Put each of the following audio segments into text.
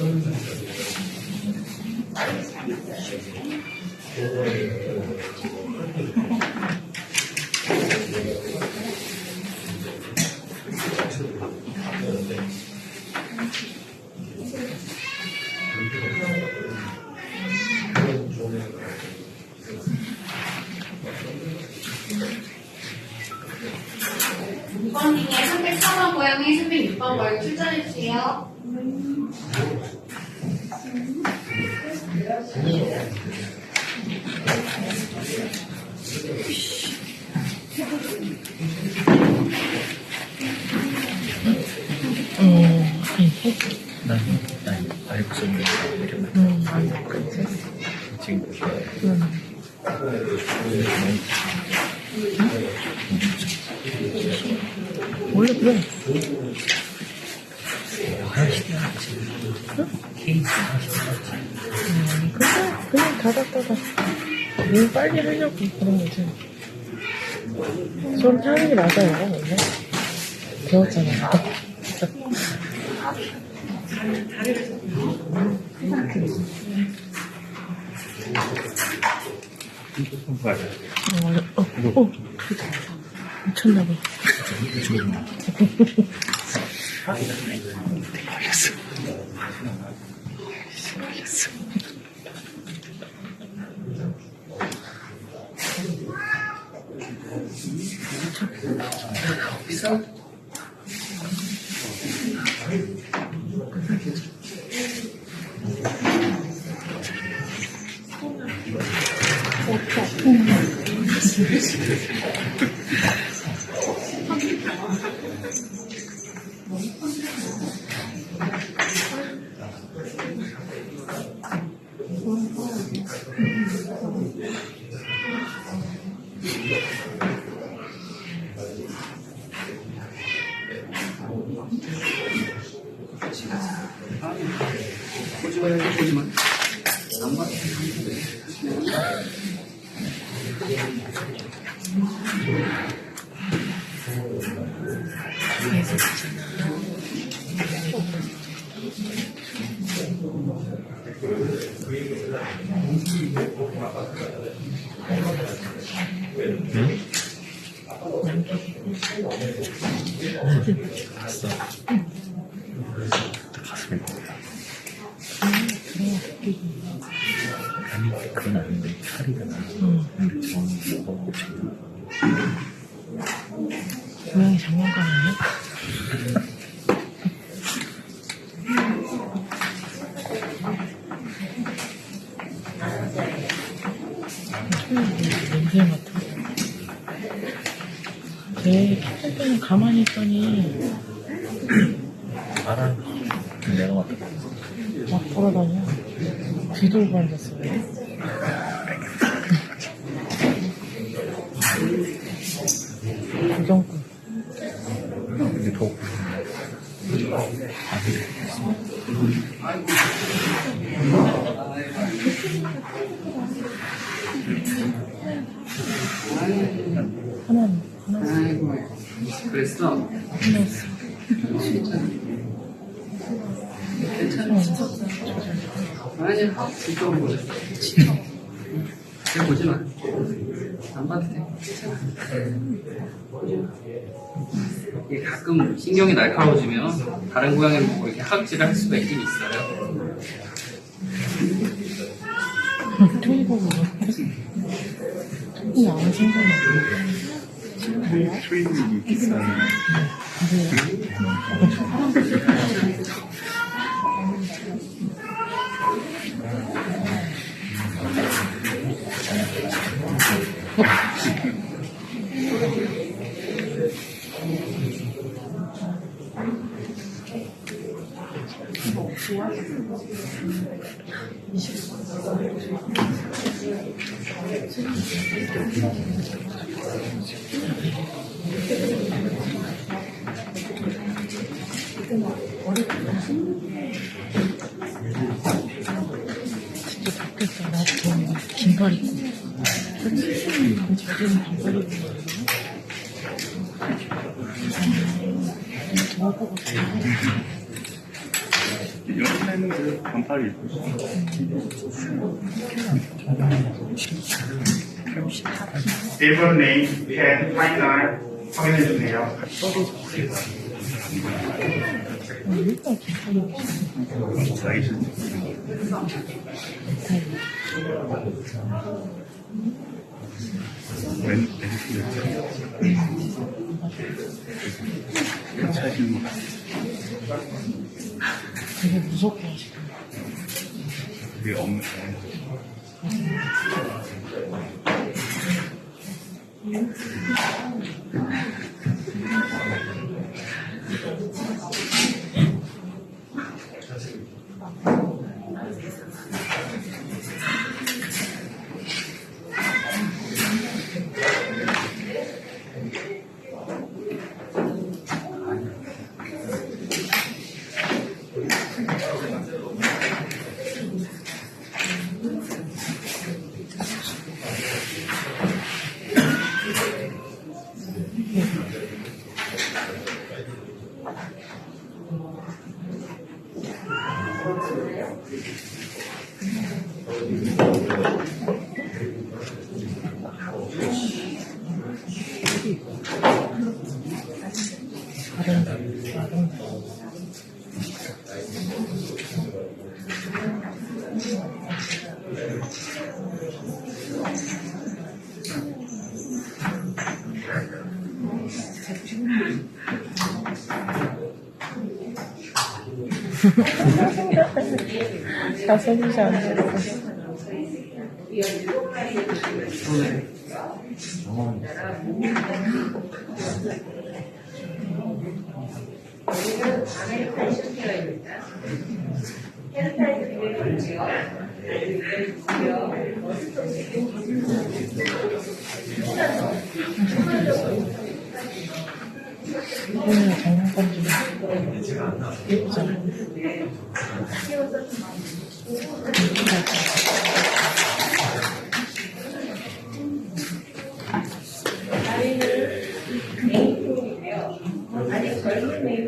嗯嗯嗯嗯 원래 그래. 하나씩 음, 그냥, 그냥 다닥다닥. 일 빨리 하려고 그런 거지. 손 타는 게 맞아요, 원래. 배웠잖아요. 손발 어, 어, 어. 미쳤나봐. 걸렸어 걸렸어 그건 아닌데 살이가 나 근데 저는 싶은 고양이 장난감 아니야? 냄새 맡아. 내 키질 때는 가만히 있더니 알아 내가 맡아 막 돌아다녀. 뒤돌고 앉았어. 부정꾼. 근데 더 아니 하나, 하나, 아이고, 그랬어? 하나였어. 괜찮아. 아니야, 이쪽으로 보자. 그래, 보지 마. 안 봐도 돼. 괜찮아. 이게 가끔 신경이 날카로워지면 다른 고양이를 보고 이렇게 하악질을 할 수가 있긴 있어요. 보고. 특히 아무 생각이 없어. 트레이- 트레이닝이 비싼 진짜 좋겠다. 나 그런 긴팔 입고. 저기는 긴팔 입고. 더울 것 같아. 그 반팔 입고 일본 네임 캔 파이널 확인해 주세요. 일단 긴팔 입고. 라이 션왼 왼쪽이었죠 차시는 거 되게 무섭게 하시고. 그게 없는 다른다. 다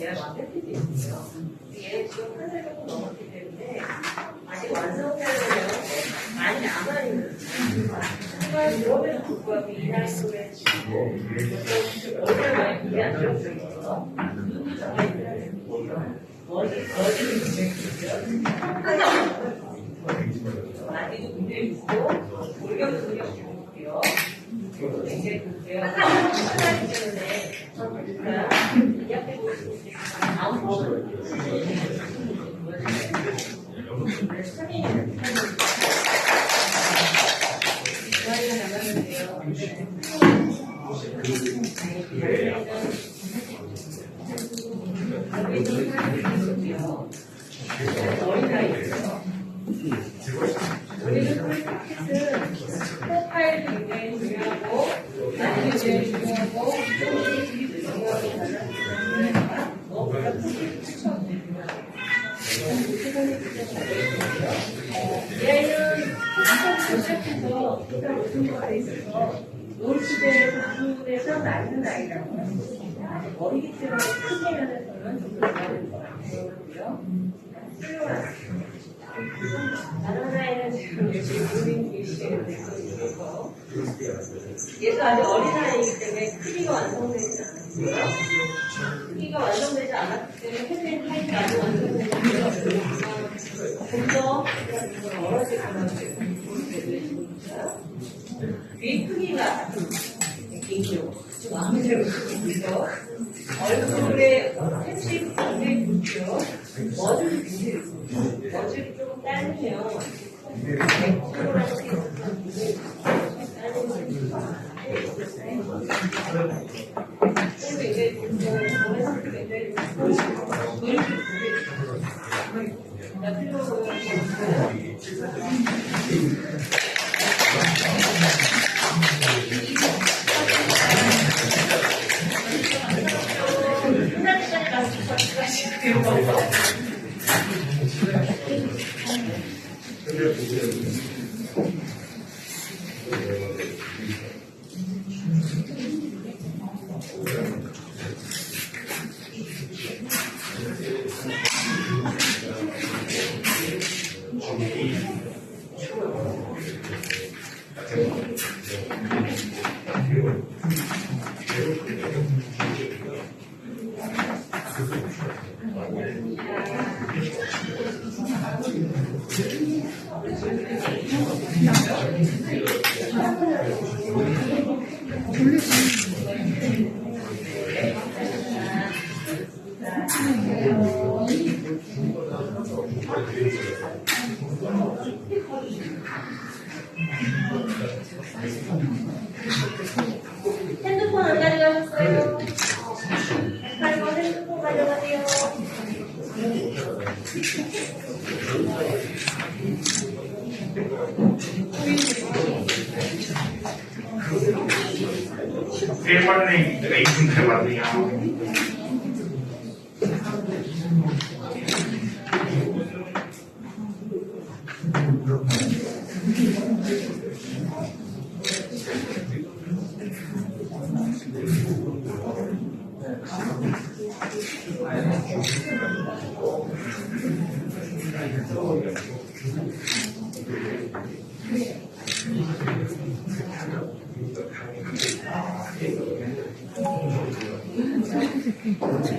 완벽할 수 있어요. 얘 지금 한살 정도 넘었기 때문에 아직 완성되려면 많이 남아있는 하지만 그럼에도 불구하고 이 나이 속에 지금 얼마나 많이 안 되고 있어서 머리 머리는 문제있고요 많이도 문제 있고 웃음과 있어서 노을시대의 부분에서 낳는 아이라고 어리기 때문에 크게 면에서는 것 있고 얘도 아직 어린 아이이기 때문에 크기가 완성되지 않았고요. 크기가 완성되지 않았기 때문에 팬된 타입이 아직 완성되지 않았고요. 가능성이 있습니다. 귀 크기가 긴죠. 마음대로 크고요. 얼굴에 햇빛 굉장히 굵고요. 머리도 굉장히 굵고 머리를 조금 짧으면 백조라고 그래서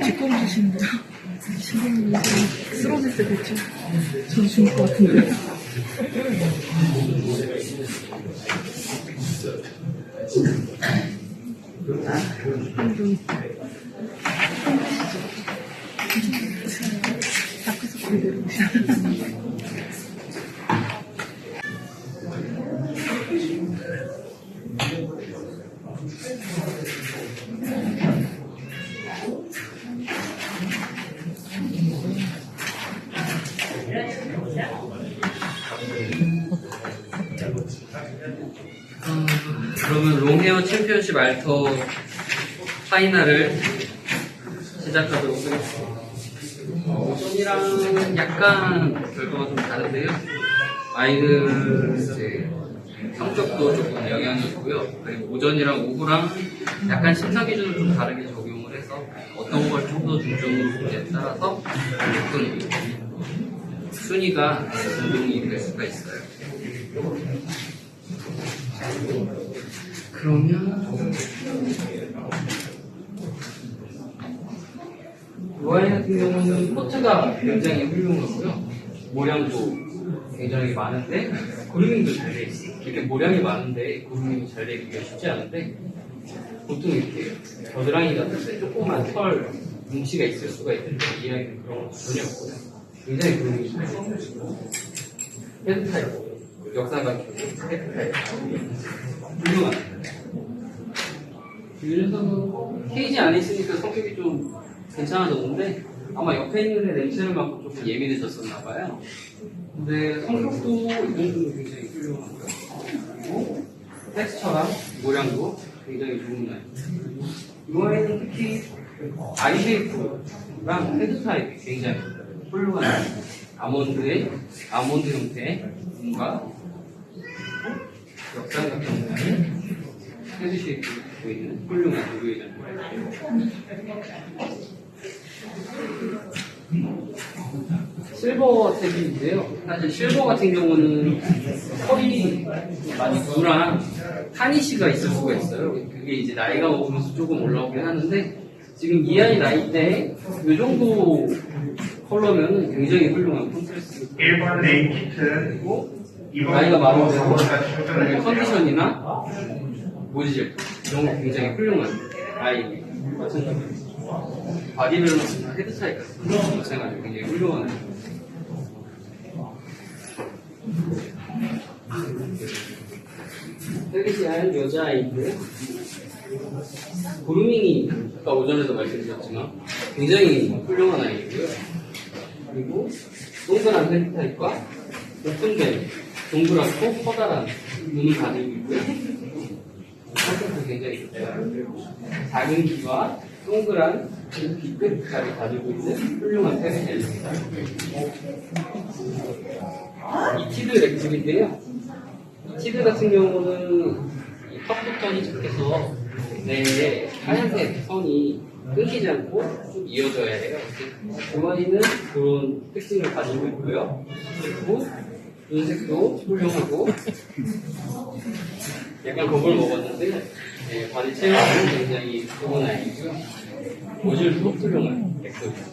뒷검지신데 지금 쓰러질 때 됐죠? 전 죽을 것 같은데. 다 어, 그러면 롱헤어 챔피언십 알터 파이널을 시작하도록 하겠습니다. 어, 오전이랑 약간 결과가 좀 다른데요. 아이들 이제 성적도 조금 영향이 있고요. 그리고 오전이랑 오후랑 약간 심사 기준을 좀 다르게 적용을 해서 어떤 걸 좀 더 중점으로 보냐에 따라서 조금 순위가 변동이 될 수가 있어요. 그러면 로아이 같은 경우는 포트가 굉장히 훌륭하고요. 모량도 굉장히 많은데 그루밍도 잘돼 있어요. 이렇게 모량이 많은데 그루밍이 잘 되기가 쉽지 않은데 보통 이렇게 겨드랑이 같은데 조그만 털 뭉치가 있을 수가 있는데 이 아이는 그런 거 전혀 없고요. 굉장히 그루밍이 잘 되고 헤드 타입 역사가. 이 녀석은 케이지 안에 있으니까 성격이 좀 괜찮아졌는데 아마 옆에 있는 애 냄새를 맡고 조금 예민해졌었나 봐요. 근데 성격도 이 정도는 굉장히 훌륭하고요. 그리고 텍스처랑 모량도 굉장히 좋은 아이. 이 아이는 특히 아이 쉐이프랑 헤드 타입이 굉장히 훌륭한. 아몬드의 아몬드 형태 뭔가 역상 같은 모양의 헤드 쉐이프 보이는 훌륭한 우유전 실버 탭인데요. 사실 실버 같은 경우는 털이 많이 누랑 타니시가 있을 수가 있어요. 그게 이제 나이가 먹으면서 조금 올라오긴 하는데 지금 이 아이 나이 때이 정도 컬러면 굉장히 훌륭한 콘트라스트 1번 네임 키트, 그리고 2번 나이가 출전을 컨디션이나 모지젤 이런 거 굉장히 훌륭한 아이 마찬가지로 바디 밸런스나 헤드 차이 같은 거 마찬가지로 굉장히 훌륭한 아이. 헬리시안 여자아이인 데 그루밍이 아까 오전에도 말씀드렸지만 굉장히 훌륭한 아이고요. 그리고 동그란 헤드 타입과 오픈된 동그랗고 커다란 눈을 가지고 있고요. 성격도 굉장히 좋고요. 작은 귀와 동그란 귀 끝까지 가지고 있는 훌륭한 페르시입니다. 이 티드 렉줄인데요. 이 티드 같은 경우는 이 컵부턴이 착해서 내 하얀색 선이 끊기지 않고 쭉 이어져야 해요. 주머니는 그런 특징을 가지고 있고요. 그리고 눈색도 훌륭하고 약간 겁을 먹었는데 네, 바디 체형은 굉장히 좋은 아이고요. 모질도 훌륭한 엑소입니다.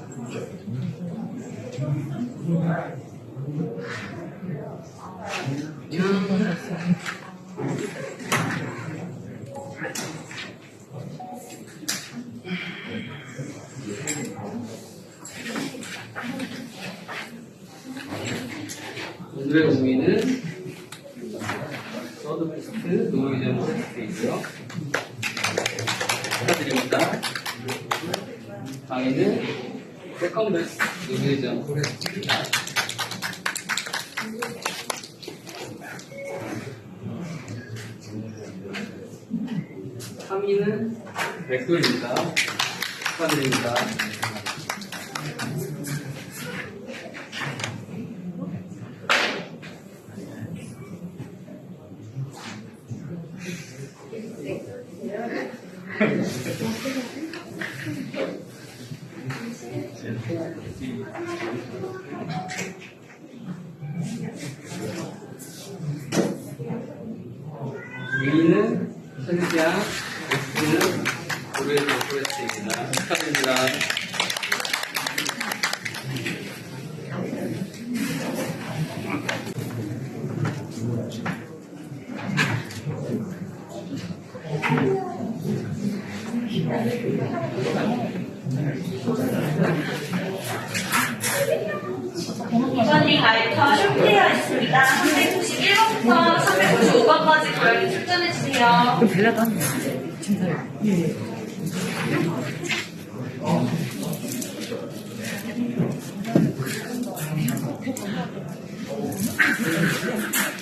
오늘의 우미는 서드피스트 노르웨이전 세트이고요. 축하드립니다. 강의는 세컨드 노르웨이전 포레스트입니다. 3위는 백돌입니다. 축하드립니다. 위는 천지야, X는 고르에서 포레스트입니다. 축하드립니다. 이번이 가이터 쇼트되어 있습니다. 391번부터 355번까지 고양이 출전해주세요. 한 번. 진짜요? 예.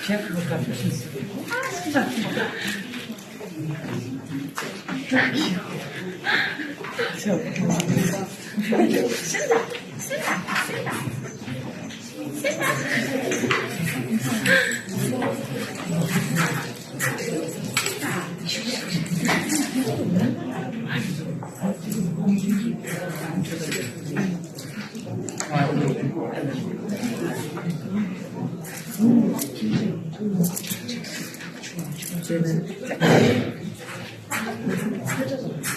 제가 그거 다 보셨어요. 아, 진짜 귀여워. 진짜 귀여워. 저, 신나, 신나, 신나. 한 넘을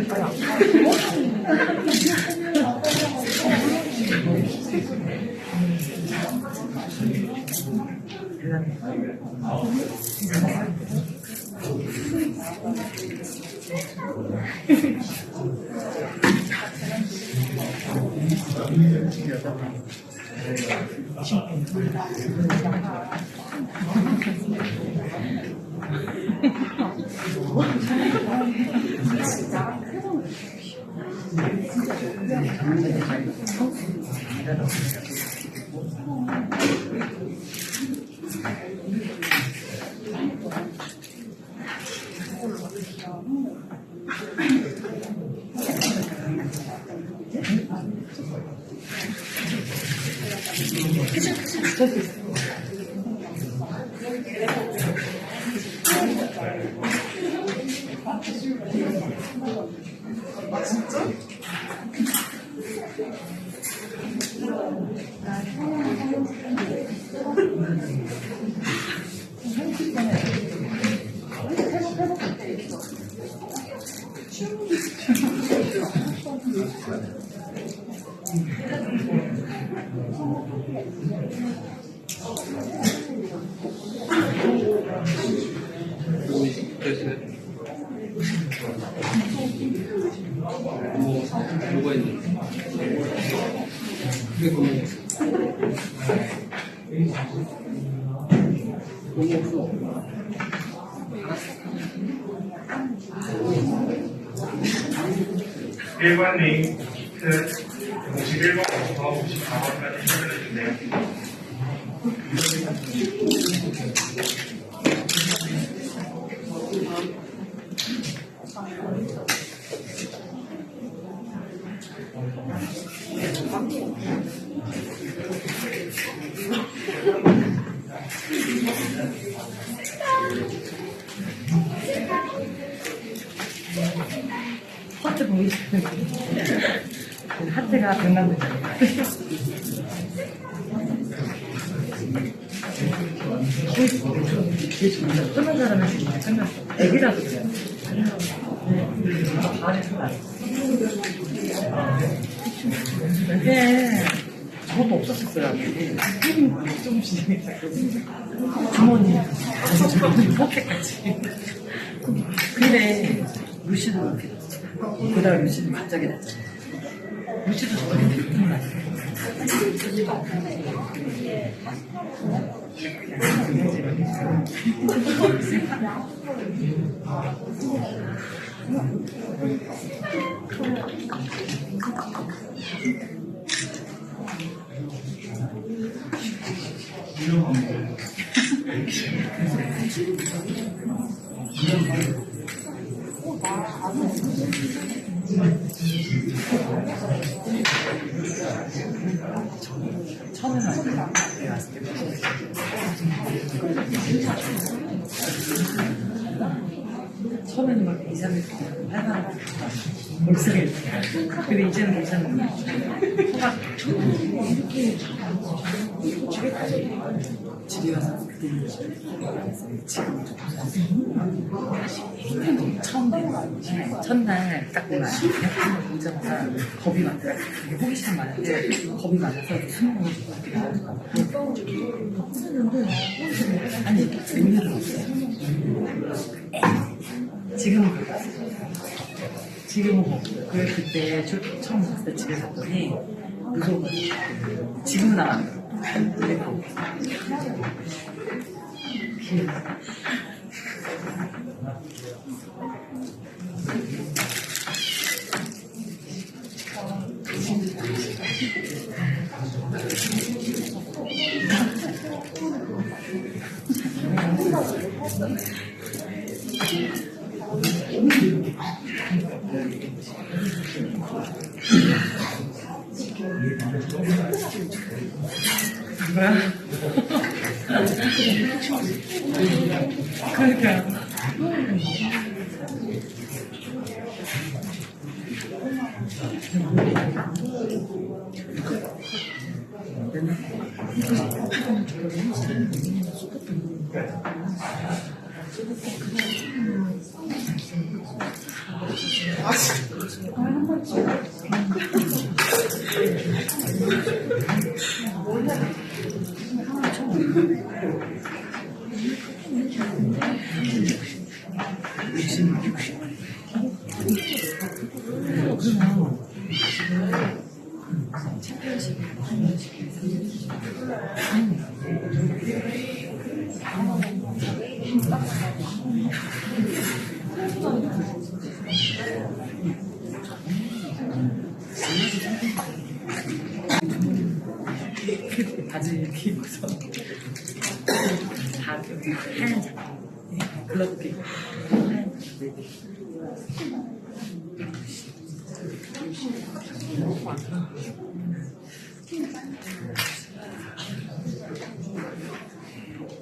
거야. なるほど。 뭐, 뭐가? 이거 뭐. 뭐 없어. 일번 네임 키트 51번부터 54번까지 해드려주세요. 하트 보이시는 하트가 백남대잖아요. 끊는 사람은 진짜 끝났어. 애기라도 그래요. 이게 저것도 없었었어요. 조금씩 주머니 포켓까지. 루시도 그렇게 됐어. 그다음 루시도 갑자기 됐잖아. 루시도 저렇게 됐던 거 같아. 처음에는 처음에는 막 이상하게 활발하고 목소리 근데 이제는 괜찮은 거 첫날 딱 보자마자 겁이 많더라 이게 호기심 많은데 겁이 많아서 아니 의미는 없어요 지금은 그래. 지금은 뭐 그래 그때 저- 처음 봤을 때 집에 갔더니 무서워 지금은 안 그래도 뭐야? 그러니까 あ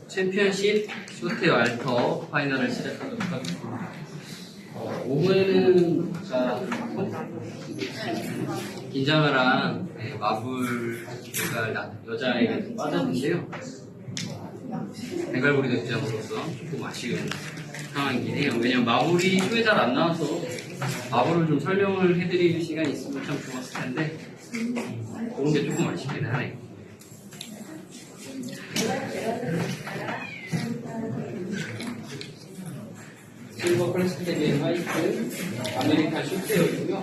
챔피언십 쇼트 알터 파이널을 시작하도록 하겠습니다. 어, 오후에는 자, 긴장하랑 네, 마블 배갈 나- 여자에게 좀 빠졌는데요. 배갈고리 입장으로서 조금 아쉬운 상황이긴 해요. 왜냐면 마블이 쇼에 잘 안 나와서 마블을 좀 설명을 해드릴 시간이 있으면 참 좋았을 텐데 그런 게 조금 아쉽긴 하네요. 실버 프레스테리의 화이트 아메리칸 슈트였고요.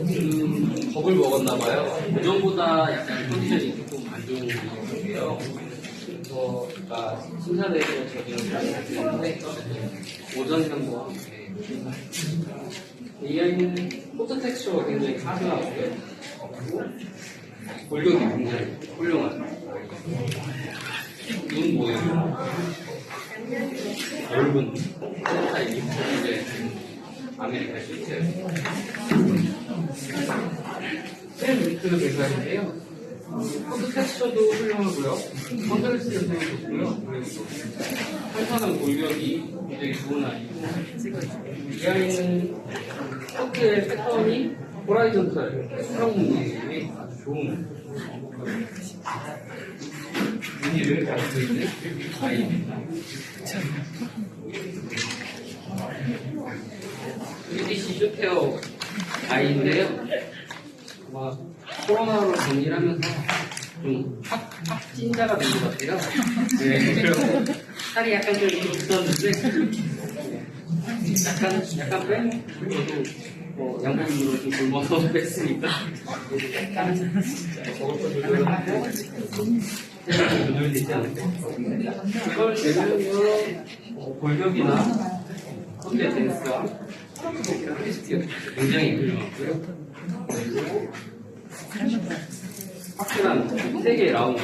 음, 겁을 먹었나봐요. 그전보다 약간 컨디션이 조금 안 좋은 거고요. 그래서 아까 저기는 많이 했는데 오전에 한번 네. 이 아이는 포트 텍스처가 굉장히 카드하고요. 골격이 굉장히 훌륭한 눈 모양 넓은 스타일이 이제 아메리카 시트예요. 셀리트 배달인데요. 텍스처도 훌륭하고요. 컨트레스도 좋고요. 그리고 탄탄한 골격이 굉장히 좋은 아이고 이 아이는 코트의 패턴이 호라이전탈 수평 무늬의 아주 좋은 무늬를 가지고 있는 아이입니다. 3DC 쇼테어 아이인데요. 아마 코로나로 격리를 하면서 좀 확, 확 찐자가 된 것 같아요. 네, 살이 약간 좀 있었는데, 약간, 약간 빼? 저도 뭐 양복으로 좀 굶어서 뺐으니까. 약간 저걸 또 조절을 하고, 체력이 조절되지 않을까. 이걸 내려면 어, 골격이나 컨대 댄스와 크리스티가 굉장히 훌륭하고요. 그리고 확실한 세 개의 라운드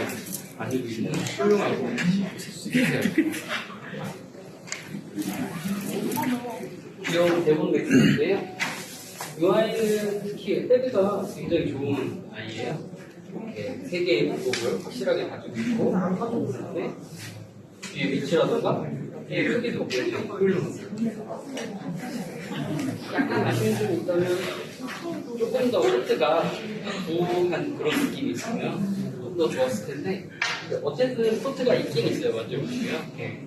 있는 훌륭하고 귀여운 대본 맥스인데요. 이 아이는 특히 헤드가 굉장히 좋은 아이예요. 이렇게 세 개의 무법을 확실하게 가지고 있고 그다음에 뒤에 위치라든가 훌륭합니다. 약간 아쉬운 점이 있다면 조금 더 코트가 부한 그런 느낌이 있으면 좀 더 좋았을 텐데 어쨌든 코트가 있긴 있어요 만져보시면 예.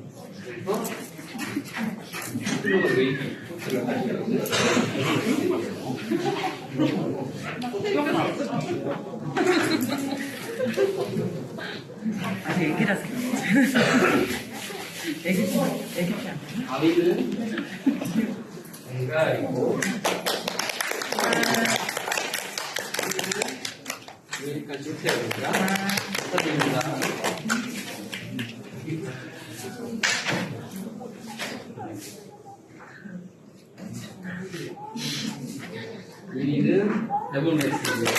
그래서 훌륭한 웨이브 코트를 가지고 아직 애기라서 아미는 뭔가 있고 아메리칸 실태입니다. 축하드립니다. 유리는 데블매스입니다.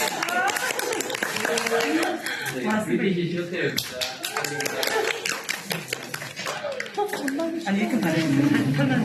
네, 브리티시 실태입니다. 축하드립니다. 아니 이렇게 말했는데 털난